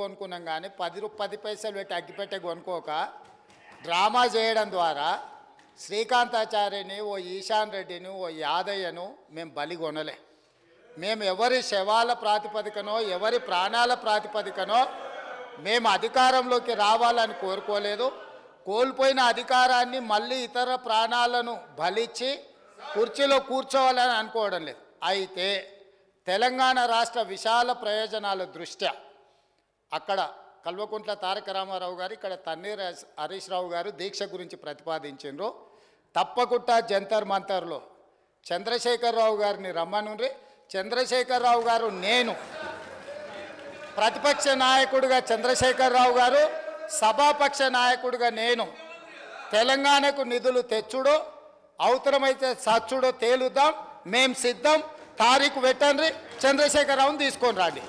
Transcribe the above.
కొనుక్కున్నాం కానీ పది రూ పది పైసలు పెట్టి అగ్గిపెట్టే కొనుక్కోక డ్రామా చేయడం ద్వారా శ్రీకాంతాచార్యని ఓ ఈశాన్ రెడ్డిని ఓ యాదయ్యను మేము బలి కొనలే. మేము ఎవరి శవాల ప్రాతిపదికనో ఎవరి ప్రాణాల ప్రాతిపదికనో మేము అధికారంలోకి రావాలని కోరుకోలేదు. కోల్పోయిన అధికారాన్ని మళ్ళీ ఇతర ప్రాణాలను బలిచ్చి కుర్చీలో కూర్చోవాలని అనుకోవడం లేదు. అయితే తెలంగాణ రాష్ట్ర విశాల ప్రయోజనాల దృష్ట్యా అక్కడ కల్వకుంట్ల తారక రామారావు గారు ఇక్కడ తన్నీర్ హరీష్- రావు గారు దీక్ష గురించి ప్రతిపాదించారు తప్పకుండా జంతర్ మంతర్లో చంద్రశేఖరరావు గారిని రమ్మనుండ్రి. చంద్రశేఖరరావు గారు నేను. ప్రతిపక్ష నాయకుడిగా చంద్రశేఖరరావు గారు సభాపక్ష నాయకుడిగా నేను. తెలంగాణకు నిధులు తెచ్చుడో అవసరమైతే సచ్చుడో తేలుద్దాం. మేం సిద్ధం. తారీఖు పెట్టండి చంద్రశేఖరరావుని తీసుకొని రండి.